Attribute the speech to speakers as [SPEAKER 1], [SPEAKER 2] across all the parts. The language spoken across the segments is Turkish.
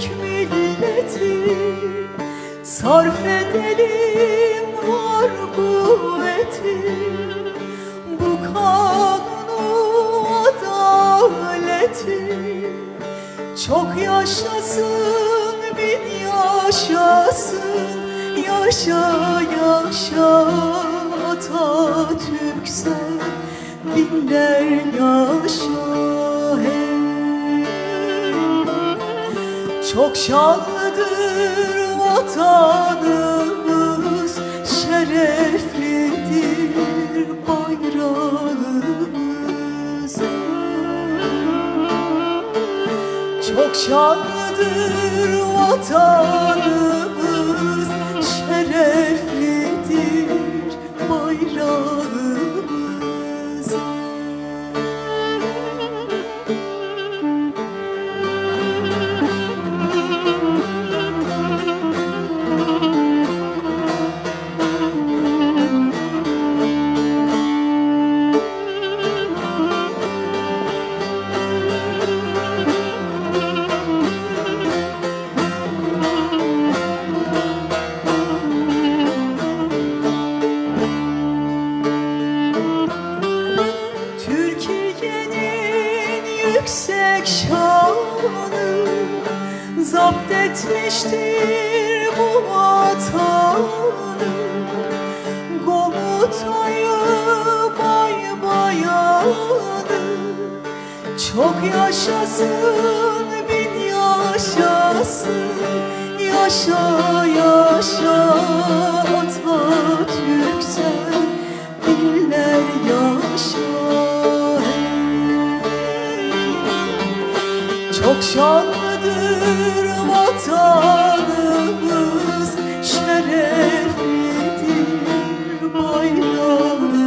[SPEAKER 1] Türk milleti Sarf edelim var kuvveti. Bu kanunu adaleti. Çok yaşasın bin yaşasın. Yaşa yaşa Atatürk sen Binler yaşa hey çok şanlıdır vatanımız, şereflidir bayrağımız. Çok şanlıdır vatanımız, yüksek şanı Zapt etmiştir bu vatanı. Komutayı bay bayanı Çok yaşasın bin yaşasın Yaşa yaşa Atatürk Çok şanlıdır vatanımız Şereflidir bayrağımız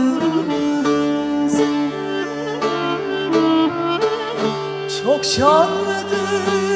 [SPEAKER 1] Çok şanlıdır